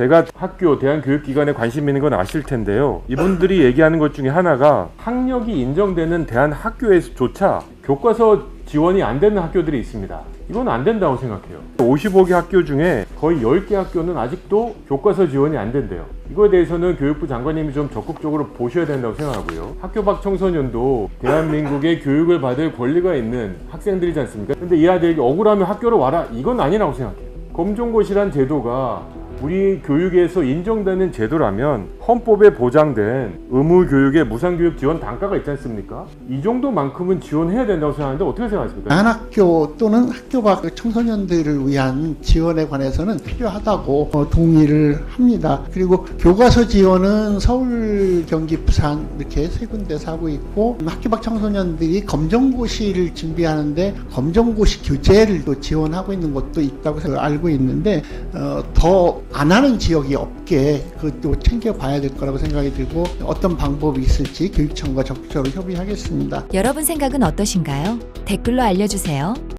제가 학교, 대한교육기관에 관심 있는 건 아실 텐데요. 이분들이 얘기하는 것 중에 하나가 학력이 인정되는 대한 학교에서조차 교과서 지원이 안 되는 학교들이 있습니다. 이건 안 된다고 생각해요. 55개 학교 중에 거의 10개 학교는 아직도 교과서 지원이 안 된대요. 이거에 대해서는 교육부 장관님이 좀 적극적으로 보셔야 된다고 생각하고요. 학교 밖 청소년도 대한민국의 교육을 받을 권리가 있는 학생들이지 않습니까? 근데 이 아들에게 억울하면 학교로 와라. 이건 아니라고 생각해요. 검정고시란 제도가 우리 교육에서 인정되는 제도라면 헌법에 보장된 의무 교육의 무상 교육 지원 단가가 있지 않습니까? 이 정도만큼은 지원해야 된다고 생각하는데 어떻게 생각하십니까? 대안학교 또는 학교 밖 청소년들을 위한 지원에 관해서는 필요하다고 어, 동의를 합니다. 그리고 교과서 지원은 서울, 경기, 부산 이렇게 세 군데서 하고 있고 학교 밖 청소년들이 검정고시를 준비하는데 검정고시 교재를 또 지원하고 있는 곳도 있다고 알고 있는데 어, 더안 하는 지역이 없게 그것도 챙겨봐야 될 거라고 생각이 들고 어떤 방법이 있을지 교육청과 적극적으로 협의하겠습니다. 여러분 생각은 어떠신가요? 댓글로 알려주세요.